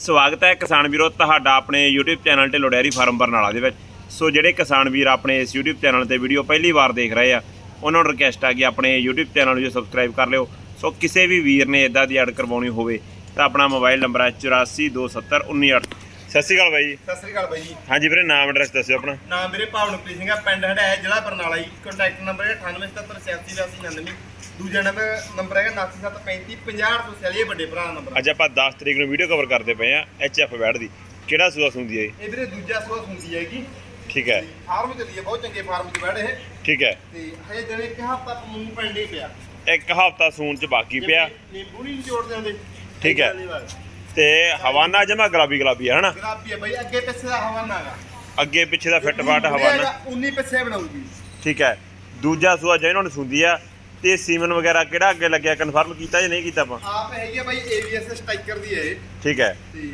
ਸਵਾਗਤ ਹੈ ਕਿਸਾਨ ਵੀਰੋ ਤੁਹਾਡਾ ਆਪਣੇ YouTube channel Dhillon dairy farm Barnala ਦੇ ਵਿੱਚ। ਸੋ ਜਿਹੜੇ ਕਿਸਾਨ ਵੀਰ ਆਪਣੇ ਇਸ YouTube ਚੈਨਲ ਤੇ ਵੀਡੀਓ ਪਹਿਲੀ ਵਾਰ ਦੇਖ ਰਹੇ ਆ ਉਹਨਾਂ ਨੂੰ ਰਿਕਵੈਸਟ ਆ ਕਿ ਆਪਣੇ YouTube ਚੈਨਲ ਨੂੰ ਸਬਸਕ੍ਰਾਈਬ ਕਰ ਲਿਓ। ਸੋ ਕਿਸੇ ਵੀ ਵੀਰ ਨੇ ਇਦਾਂ ਦੀ ਐਡ ਕਰਵਾਉਣੀ ਹੋਵੇ ਤਾਂ ਆਪਣਾ ਮੋਬਾਈਲ ਨੰਬਰ ਹੈ 84271998 ਸਤਿ ਸ਼੍ਰੀ ਅਕਾਲ ਬਾਈ ਜੀ। ਸਤਿ ਸ੍ਰੀ ਅਕਾਲ ਬਾਈ ਜੀ। ਹਾਂਜੀ ਵੀਰੇ ਨਾਮ ਐਡਰੈਸ ਦੱਸਿਓ ਆਪਣਾ। ਨਾਮ ਮੇਰੇ ਭਾਵਨਪ੍ਰੀਤ ਸਿੰਘ ਆ ਪਿੰਡ ਹੰਡਾਇਆ ਜ਼ਿਲ੍ਹਾ ਬਰਨਾਲਾ ਜੀ। ਕੰਟੈਕਟ ਨੰਬਰ ਹੈ 9877868999 ਦੂਜਾ ਨੰਬਰ ਹੈਗਾ 9735050800 ਵੱਡੇ ਭਰਾ ਦਾ ਨੰਬਰ ਅੱਜ ਆਪਾਂ 10 ਤਰੀਕ ਨੂੰ ਵੀਡੀਓ ਕਵਰ ਕਰਦੇ ਪਏ ਆ ਐਚਐਫ ਵੈਡ ਦੀ। ਕਿਹੜਾ ਸੂਆ ਸੁੰਦੀ ਹੈ ਇਹ? ਵੀਰੇ ਦੂਜਾ ਸੂਆ ਹੁੰਦੀ ਹੈਗੀ ਠੀਕ ਹੈ। ਫਾਰਮ ਚੱਲੀ ਹੈ ਬਹੁਤ ਚੰਗੇ ਫਾਰਮ 'ਚ ਬੈਠ ਇਹ। ਠੀਕ ਹੈ। ਤੇ ਹਜੇ ਦਿਨ ਇੱਕ ਹਫ਼ਤਾ ਮੂੰਹ ਪੈਂਦੇ ਪਿਆ। ਇੱਕ ਹਫਤਾ ਸੂਣ ਚ ਬਾਕੀ ਪਿਆ। ਨਿੰਬੂ ਨਹੀਂ ਨਿਚੋੜਦੇ ਹੁੰਦੇ ਠੀਕ ਹੈ। ਤੇ ਹਵਾਨਾ ਜਮਾ ਗੁਲਾਬੀ ਗੁਲਾਬੀ ਹੈ ਹਨਾ? ਗਰਾਬੀ ਹੈ ਬਾਈ ਅੱਗੇ ਪਿੱਛੇ ਦਾ ਹਵਾਨਾ ਹੈਗਾ। ਅੱਗੇ ਪਿੱਛੇ ਦਾ ਫਿੱਟ ਫਾਟ ਹਵਾਨਾ। 19 ਪਿੱਛੇ ਬਣਾਉਗੀ ਠੀਕ ਹੈ। ਦੂਜਾ ਸੂਆ ਜਿਹਨਾਂ ਨੂੰ ਸੁੰਦੀ ਆ ਤੇ ਸੀਮਨ ਵਗੈਰਾ ਕਿਹੜਾ ਅੱਗੇ ਲੱਗਿਆ ਕਨਫਰਮ ਕੀਤਾ ਜਾਂ ਨਹੀਂ ਕੀਤਾ ਆਪਾਂ? ਆਪ ਹੈਗੀ ਆ ਬਾਈ ABS ਸਟ੍ਰਾਈਕਰ ਦੀ ਹੈ ਇਹ। ਠੀਕ ਹੈ। ਤੇ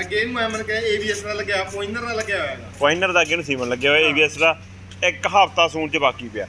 ਅੱਗੇ ਐਮਨ ਕਹੇ ABS ਦਾ ਲੱਗਿਆ ਪੋਇੰਟਰ ਦਾ ਲੱਗਿਆ ਹੋਇਆ ਹੈਗਾ। ਪੁਆਇੰਟਰ ਦਾ ਅੱਗੇ ਨੂੰ ਸੀਮਨ ਲੱਗਿਆ ਹੋਇਆ ਏਬੀਐਸ ਦਾ। ਇੱਕ ਹਫਤਾ ਸੂਣ ਚ ਬਾਕੀ ਪਿਆ।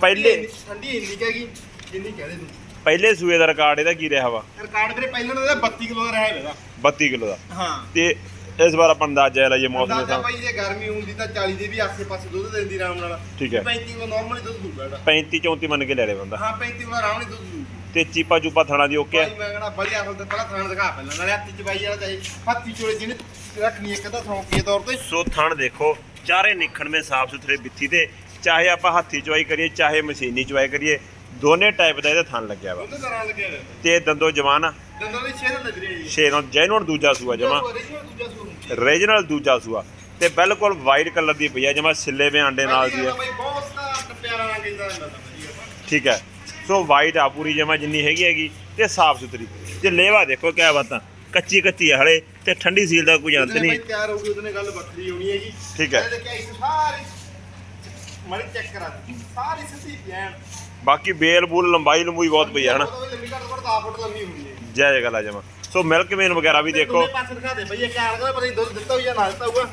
ਪਹਿਲੇ ਠੰਡੀ ਇੰਨੀ ਕਹੇਗੀ ਜਿੰਨੀ ਕਹਦੇ ਤੂੰ। ਪਹਿਲੇ ਸੂਏ ਦਾ ਰਿਕਾਰਡ ਇਹਦਾ ਕੀ ਰਿਹਾ ਵਾ? ਰਿਕਾਰਡ ਵੀਰੇ ਪਹਿਲਾਂ ਦਾ 32 ਕਿਲੋ ਦਾ ਰਹਿ ਹੈਗਾ 32 ਕਿਲੋ ਦਾ। ਹਾਂ। ਤੇ ਇਸ ਵਾਰ ਆਪਾਂ ਅੰਦਾਜ਼ਾ ਲਾਈਏ ਮੌਸਮ ਦੇ ਅੰਦਾਜ਼ਾ ਹਿਸਾਬ ਭਾਈ ਜੇ ਗਰਮੀ ਹੁੰਦੀ ਤਾਂ 40 ਦੇ ਵੀ ਆਸੇ-ਪਾਸੇ ਦੁੱਧ ਦਿੰਦੀ ਆਰਾਮ ਨਾਲ। ਠੀਕ ਹੈ। 35 ਕਿਲੋ ਨਾਰਮਲੀ ਦੁੱਧ ਦੂਗਾ ਇਹਦਾ। 35 34 ਮੰਨ ਕੇ ਲੈ ਲੈ ਬੰਦਾ। ਹਾਂ 35 ਕਿਲੋ ਆਰਾਮ ਨਾਲ ਦੁੱਧ ਦੂਗੀ। ਤੇ ਚੀਪਾ ਚੂਪਾ ਥਣਾ ਦੀ ਓਕੇ ਭਾਈ ਮੈਂ ਕਹਣਾ ਵਧੀਆ ਅਸਲ ਤੇ ਪਹਿਲਾਂ ਥਾਣ ਦਿਖਾ ਪਹਿਲਾਂ। ਨਾਲੇ ਹੱਥੀ ਚ ਬਾਈ ਵਾਲਾ ਚਾਹੀ ਹੱਥੀ ਚੋਲੇ ਜਿਹਨੇ ਰੱਖਣੀ ਇੱਕ ਤਾਂ ਥੌਂਕੀ ਤੌਰ ਤੇ। ਸੋ ਥਣ ਦੇਖੋ ਚਾਰੇ ਨਿਖਣ ਮੇ ਸਾਫ਼ ਸੁਥਰੇ ਬਿੱਥੀ ਤੇ ਚਾਹੇ ਆਪਾਂ ਹੱਥੀ ਚਵਾਈ ਕਰੀਏ ਚਾਹੇ ਮਸ਼ੀਨੀ ਚਵਾਈ ਕਰੀਏ ਦੋਨੇ ਟਾਈਪ ਦਾ ਇਹਦਾ ਥਣ ਲੱਗਿਆ ਵਾ। ਦੁੱਧ ਦਰਾਂ ਲੱਗਿਆ ਹੋਇਆ। ਤੇ ਦੰਦੋ ਜਵਾਨ ਆ। ਦੰਦਾਂ ਦੇ ਛੇਦ ਲੱਗ ਰਹੀ ਹੈ ਜੀ। ਛੇ ਨੂੰ ਜੈਨੂਨ ਦੂਜਾ ਸੂਆ ਜਮਾ ਦੂਜਾ ਰੀਜਨਲ ਦੂਜਾ ਸੂਆ। ਤੇ ਬਿਲਕੁਲ ਵਾਈਟ ਕਲਰ ਦੀ ਪਈ ਆ ਜਮਾ ਸਿੱਲੇ ਵੇ ਆਂਡੇ ਨਾਲ ਦੀ ਆ। ਬਾਈ ਬਹੁਤ ਸਟਾਰ ਪਿਆਰਾ ਰੰਗ ਇਹਦਾ ਹੁੰਦਾ ਤਾਂ ਵਧੀਆ। ਠੀਕ ਹੈ। ਸੋ ਵਾਈਟ ਆ ਪੂਰੀ ਜਮਾ ਜਿੰਨੀ ਹੈਗੀ ਹੈਗੀ ਤੇ ਸਾਫ਼ ਸੁਥਰੀ। ਤੇ ਲੇਵਾ ਦੇਖੋ ਕਿਆ ਬਾਤਾਂ ਕੱਚੀ ਕੱਚੀ ਆ ਹਲੇ ਤੇ ਠੰਡੀ ਸੀਲ ਦਾ ਕੋਈ ਅੰਤ ਨਹੀਂ। ਤਿਆਰ ਹੋ ਗਈ ਉਹਦੇ ਗੱਲ ਵੱਖਰੀ ਹੋਣੀ ਹੈਗੀ। ਠੀਕ ਹੈ। ਮੜੀ ਚੈੱਕ ਕਰਾ ਦੇ ਸਾਰੀ ਸਿੱਧੀ ਪਿਆਣ ਬਾਕੀ ਬੇਲ ਬੂਲ ਲੰਬਾਈ ਲੰਬੂਈ ਬਹੁਤ ਪਈ ਆ ਹਨਾ। ਉਹ ਲੰਮੀ ਘੱਟ ਘੱਟ 10 ਫੁੱਟ ਲੰਮੀ ਹੁੰਦੀ ਹੈ ਜੈ ਜੈ ਗੱਲ ਜਮਾ। ਸੋ ਮਿਲਕ ਮੇਨ ਵਗੈਰਾ ਵੀ ਦੇਖੋ। ਦੋਨੇ ਪਾਸੇ ਦਿਖਾ ਦੇ ਬਈ ਇਹ ਕਿਆ ਲੱਗਦਾ ਪਤਾ ਨਹੀਂ ਦੁੱਧ ਦਿੱਤਾ ਹੋਈ ਜਾਂ ਨਾ ਦਿੱਤਾ ਹੋਊਗਾ।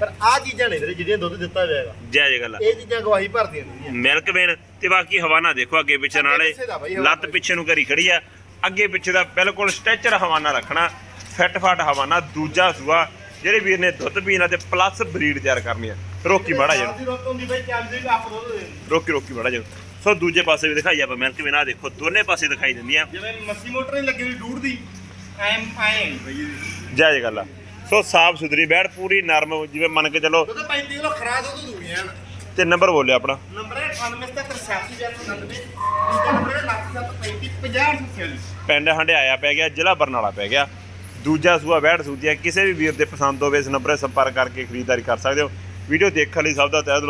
ਪਰ ਆ ਚੀਜ਼ਾਂ ਨੇ ਵੀਰੇ ਜਿਹੜੀਆਂ ਦੁੱਧ ਦਿੱਤਾ ਹੋਇਆ ਹੈਗਾ ਜੈ ਜੈ ਗੱਲ। ਆ ਇਹ ਚੀਜ਼ਾਂ ਗਵਾਹੀ ਭਰਦੀਆਂ ਨੇ ਮਿਲਕ ਵੇਨ ਤੇ ਬਾਕੀ ਹਵਾਨਾ ਦੇਖੋ ਅੱਗੇ ਪਿੱਛੇ ਨਾਲੇ ਲੱਤ ਪਿੱਛੇ ਨੂੰ ਕਰੀ ਖੜੀ ਆ। ਅੱਗੇ ਪਿੱਛੇ ਦਾ ਬਿਲਕੁਲ ਸਟ੍ਰੈਚਰ ਹਵਾਨਾ ਰੱਖਣਾ ਫਿੱਟ ਫਾਟ ਹਵਾਨਾ ਦੂਜਾ ਸੂਆ ਜਿਹੜੇ ਵੀਰ ਨੇ ਦੁੱਧ ਪੀਣਾ ਤੇ ਪਲੱਸ ਬਰੀਡ ਤਿਆਰ ਕਰਨੀ ਆ। ਰੋਕੀ ਜਿਹਾ। ਦੀ ਰੋਕ ਰੋਕੀ ਮਾੜਾ ਜਿਹਾ। ਸੋ ਦੂਜੇ ਪਾਸੇ ਵੀ ਦਿਖਾਈ ਆਪਾਂ ਮਿਲਕ ਵੇਨ ਆ ਦੇਖੋ ਦੋਨੇ ਪਾਸੇ ਦਿਖਾਈ ਦਿੰਦੀਆਂ ਜਿਵੇਂ ਮੱਸੀ ਮੋਟਰ ਨਹੀਂ ਲੱਗੀ ਹੋਈ ਡੂੜ ਦੀ। ਐਮ ਆਏ ਬਈ ਇਹਦੀ। ਜੈ ਜੈ ਗੱਲ ਸੋ ਸਾਫ਼ ਸੁਥਰੀ ਬੈੜ ਪੂਰੀ ਨਰਮ ਜਿਵੇਂ ਮੰਨ ਕੇ ਚੱਲੋ ਦੁੱਧ 35 ਕਿਲੋ ਖਰਾ ਦੁੱਧ ਦੂਗੀਆਂ ਹਨ ਤੇ ਨੰਬਰ ਬੋਲਿਓ ਆਪਣਾ। ਨੰਬਰ ਹੈ 98778690 ਦੂਜਾ ਨੰਬਰ ਹੈ 9735 ਪਿੰਡ ਹੰਡਿਆਇਆ ਪੈ ਗਿਆ ਜ਼ਿਲ੍ਹਾ ਬਰਨਾਲਾ ਪੈ ਗਿਆ। ਦੂਜਾ ਸੂਆ ਸੂਦੀ ਹੈ ਕਿਸੇ ਵੀ ਵੀਰ ਦੇ ਪਸੰਦ ਹੋਵੇ ਇਸ ਨੰਬਰ 'ਤੇ ਸੰਪਰਕ ਕਰਕੇ ਖਰੀਦਦਾਰੀ ਕਰ ਸਕਦੇ ਹੋ। ਵੀਡੀਓ ਦੇਖਣ ਲਈ ਸਭ ਦਾ ਤਹਿ ਦਿਲੋਂ